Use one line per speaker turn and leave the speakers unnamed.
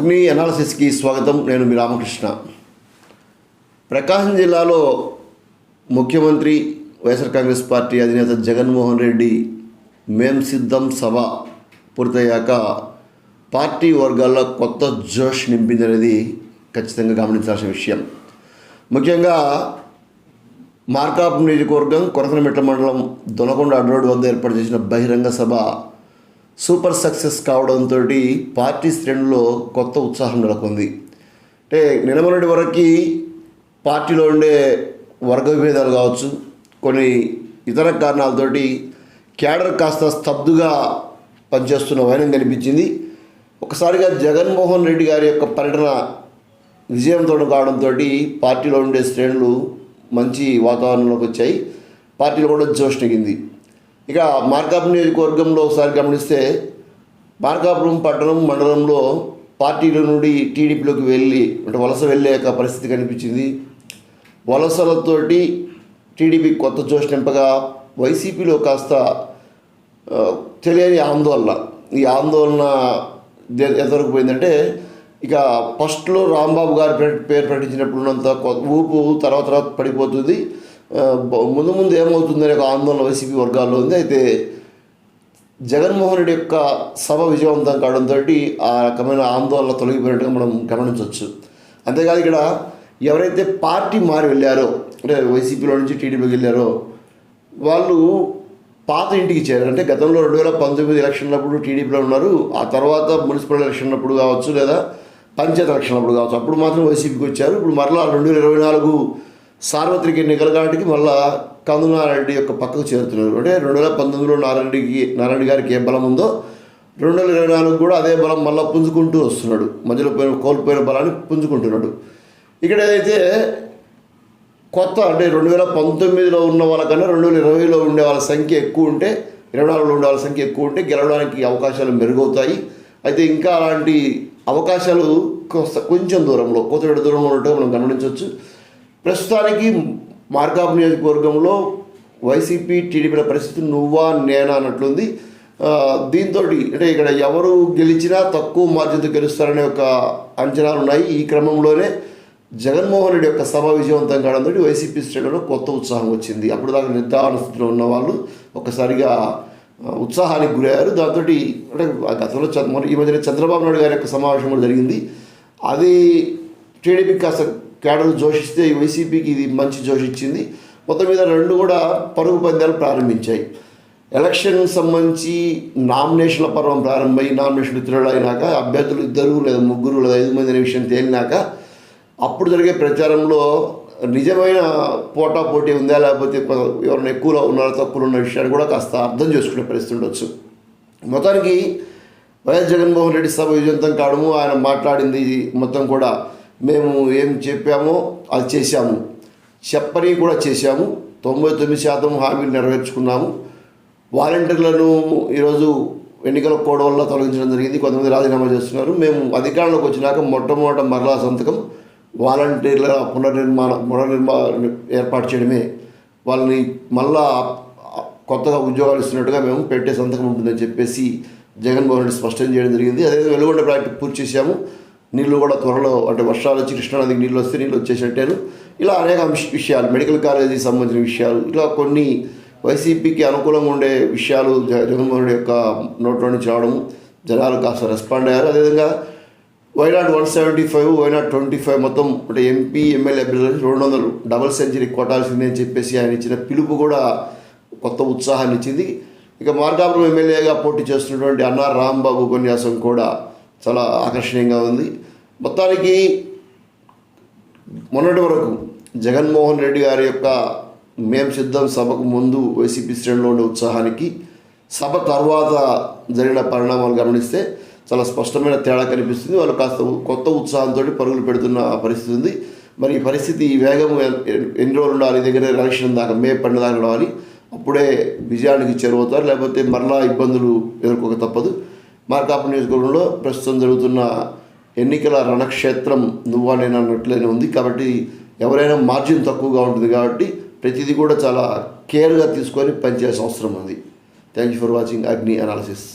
అగ్ని అనాలసిస్కి స్వాగతం. నేను మీ రామకృష్ణ. ప్రకాశం జిల్లాలో ముఖ్యమంత్రి వైఎస్ఆర్ కాంగ్రెస్ పార్టీ అధినేత జగన్మోహన్ రెడ్డి మేం సిద్ధం సభ పూర్తయ్యాక పార్టీ వర్గాల్లో కొత్త జోష్ నింపిందనేది ఖచ్చితంగా గమనించాల్సిన విషయం. ముఖ్యంగా మార్కాపు నియోజకవర్గం కొరకనమెట్ల మండలం దొనకొండ అడ్రోడ్ వద్ద ఏర్పాటు చేసిన బహిరంగ సభ సూపర్ సక్సెస్ కావడంతో పార్టీ శ్రేణుల్లో కొత్త ఉత్సాహం నెలకొంది. అంటే నిలమనటి వరకు పార్టీలో ఉండే వర్గ విభేదాలు కావచ్చు కొన్ని ఇతర కారణాలతోటి క్యాడర్ కాస్త స్తబ్దుగా పనిచేస్తున్న వైనం కనిపించింది. ఒకసారిగా జగన్మోహన్ రెడ్డి గారి యొక్క పర్యటన విజయంతో కావడంతో పార్టీలో ఉండే శ్రేణులు మంచి వాతావరణంలోకి వచ్చాయి. పార్టీలో కూడా జోష్ నెగింది ఇక మార్కాపురం నియోజకవర్గంలో ఒకసారి గమనిస్తే మార్కాపురం పట్టణం మండలంలో పార్టీల నుండి టీడీపీలోకి వెళ్ళి అంటే వలస వెళ్ళే యొక్క పరిస్థితి కనిపించింది. వలసలతోటి టీడీపీ కొత్త జోష్ నింపగా వైసీపీలో కాస్త తెలియని ఆందోళన. ఈ ఆందోళన ఎంతవరకు పోయిందంటే ఇక ఫస్ట్లో రాంబాబు గారి పేరు ప్రకటించినప్పుడు ఉన్నంత ఊపు తర్వాత తర్వాత పడిపోతుంది. ముందు ముందు ఏమవుతుందనే ఒక ఆందోళన వైసీపీ వర్గాల్లో ఉంది. అయితే జగన్మోహన్ రెడ్డి యొక్క సభ విజయవంతం కావడంతో ఆ రకమైన ఆందోళన తొలగిపోయినట్టుగా మనం గమనించవచ్చు. అంతేకాదు ఇక్కడ ఎవరైతే పార్టీ మారి వెళ్ళారో అంటే వైసీపీలో నుంచి టీడీపీకి వెళ్ళారో వాళ్ళు పాత ఇంటికి చేరారు. అంటే గతంలో రెండు వేల పంతొమ్మిది ఎలక్షన్లప్పుడు టీడీపీలో ఉన్నారు. ఆ తర్వాత మున్సిపల్ ఎలక్షన్లప్పుడు కావచ్చు లేదా పంచాయతీ ఎలక్షన్లప్పుడు కావచ్చు. అప్పుడు మాత్రం వైసీపీకి వచ్చారు. ఇప్పుడు మరలా రెండు వేల ఇరవై నాలుగు సార్వత్రిక ఎన్నికలు కాబట్టి మళ్ళా కందునారెడ్డి యొక్క పక్కకు చేరుతున్నారు. అంటే రెండు వేల పంతొమ్మిదిలో నారాయణకి నారాయణ గారికి ఏ బలం ఉందో రెండు వేల ఇరవై నాలుగు కూడా అదే బలం మళ్ళీ పుంజుకుంటూ వస్తున్నాడు. మధ్యలో పోయిన కోల్పోయిన బలాన్ని పుంజుకుంటున్నాడు. ఇక్కడ ఏదైతే కొత్త అంటే రెండు వేల పంతొమ్మిదిలో ఉన్న వాళ్ళకన్నా రెండు వేల ఇరవైలో ఉండే వాళ్ళ సంఖ్య ఎక్కువ ఉంటే ఇరవై నాలుగులో ఉండే వాళ్ళ సంఖ్య ఎక్కువ ఉంటే గెలవడానికి అవకాశాలు మెరుగవుతాయి. అయితే ఇంకా అలాంటి అవకాశాలు కొంచెం దూరంలో కొత్త దూరంలో ఉండటం మనం గమనించవచ్చు. ప్రస్తుతానికి మార్కాపు నియోజకవర్గంలో వైసీపీ టీడీపీల పరిస్థితి నువ్వా నేనా అన్నట్లుంది. దీంతో అంటే ఇక్కడ ఎవరు గెలిచినా తక్కువ మార్జిన్తో గెలుస్తారనే ఒక అంచనాలు ఉన్నాయి ఈ క్రమంలోనే జగన్మోహన్ రెడ్డి యొక్క సభ విజయవంతం కావడంతో వైసీపీ శ్రేణుల్లో కొత్త ఉత్సాహం వచ్చింది. అప్పుడు దాకా నిర్ధారణ స్థితిలో ఉన్న వాళ్ళు ఒక్కసారిగా ఉత్సాహానికి గురయ్యారు. దాంతో అంటే గతంలో చంద్ర ఈ మధ్యన చంద్రబాబు నాయుడు గారి యొక్క సమావేశం కూడా జరిగింది. అది టీడీపీకి కాస్త కేడలు జోషిస్తే ఈ వైసీపీకి ఇది మంచి జోష్ ఇచ్చింది మొత్తం మీద రెండు కూడా పరుగు పందాలు ప్రారంభించాయి. ఎలక్షన్ సంబంధించి నామినేషన్ల పర్వం ప్రారంభమై నామినేషన్లు తిరగడం అయినాక అభ్యర్థులు ఇద్దరు లేదా ముగ్గురు లేదా ఐదు మంది అనే విషయం తేలినాక అప్పుడు జరిగే ప్రచారంలో నిజమైన పోటా పోటీ ఉందా? లేకపోతే ఎవరైనా ఎక్కువలో ఉన్నారో తక్కువలో ఉన్న విషయాన్ని కూడా కాస్త అర్థం చేసుకునే పరిస్థితి ఉండొచ్చు. మొత్తానికి వైఎస్ జగన్మోహన్ రెడ్డి సభ విజయంతం కావడము ఆయన మాట్లాడింది మొత్తం కూడా మేము ఏం చెప్పామో అది చేశాము. చెప్పని కూడా చేశాము. తొంభై తొమ్మిది శాతం హామీలు నెరవేర్చుకున్నాము. వాలంటీర్లను ఈరోజు ఎన్నికల కోడ్ వల్ల తొలగించడం జరిగింది. కొంతమంది రాజీనామా చేస్తున్నారు. మేము అధికారంలోకి వచ్చినాక మొట్టమొదట మరలా సంతకం వాలంటీర్ల పునర్నిర్మాణ పునర్నిర్మాణ ఏర్పాటు చేయడమే. వాళ్ళని మళ్ళా కొత్తగా ఉద్యోగాలు ఇస్తున్నట్టుగా మేము పెట్టే సంతకం ఉంటుందని చెప్పేసి జగన్మోహన్ రెడ్డి స్పష్టం చేయడం జరిగింది. అదే వెలుగొండ ప్రాజెక్టు పూర్తి చేశాము. నీళ్ళు కూడా త్వరలో అంటే వర్షాలు వచ్చి కృష్ణానదికి నీళ్ళు వస్తే నీళ్ళు వచ్చేసినట్టారు ఇలా అనేక విషయాలు మెడికల్ కాలేజీకి సంబంధించిన విషయాలు ఇలా కొన్ని వైసీపీకి అనుకూలంగా ఉండే విషయాలు జగన్మోహన్ రెడ్డి యొక్క నోట్లో నుంచి రావడం జనాలు కాస్త రెస్పాండ్ అయ్యారు. అదేవిధంగా why not one seventy five why not twenty five మొత్తం అంటే ఎంపీ ఎమ్మెల్యే అభ్యర్థులు రెండు వందలు డబల్ సెంచరీ కొట్టాల్సిందే అని చెప్పేసి ఆయన ఇచ్చిన పిలుపు కూడా కొత్త ఉత్సాహాన్ని ఇచ్చింది. ఇక మార్గాపురం ఎమ్మెల్యేగా పోటీ చేస్తున్నటువంటి అన్నార్ రాంబాబు ఉపన్యాసం కూడా చాలా ఆకర్షణీయంగా ఉంది. మొత్తానికి మొన్నటి వరకు జగన్మోహన్ రెడ్డి గారి యొక్క మేం సిద్ధం సభకు ముందు వైసీపీ శ్రేణిలో ఉండే ఉత్సాహానికి సభ తర్వాత జరిగిన పరిణామాలు గమనిస్తే చాలా స్పష్టమైన తేడా కనిపిస్తుంది. వాళ్ళు కాస్త కొత్త ఉత్సాహంతో పరుగులు పెడుతున్న పరిస్థితి ఉంది. మరి ఈ పరిస్థితి ఈ వేగం ఎన్ని రోజులు ఉండాలి? దగ్గర ఎలక్షన్ దాకా మే పన్నెండు దాకా రావాలి. అప్పుడే విజయానికి చేరువవుతారు. లేకపోతే మరలా ఇబ్బందులు ఎదుర్కోక తప్పదు. మార్కాపు నియోజకవర్గంలో ప్రస్తుతం జరుగుతున్న ఎన్నికల రణక్షేత్రం నువ్వా నేను అన్నట్లనే ఉంది. కాబట్టి ఎవరైనా మార్జిన్ తక్కువగా ఉంటుంది కాబట్టి ప్రతిదీ కూడా చాలా కేర్గా తీసుకొని పనిచేయాల్సిన అవసరం ఉంది thank you for watching Agni analysis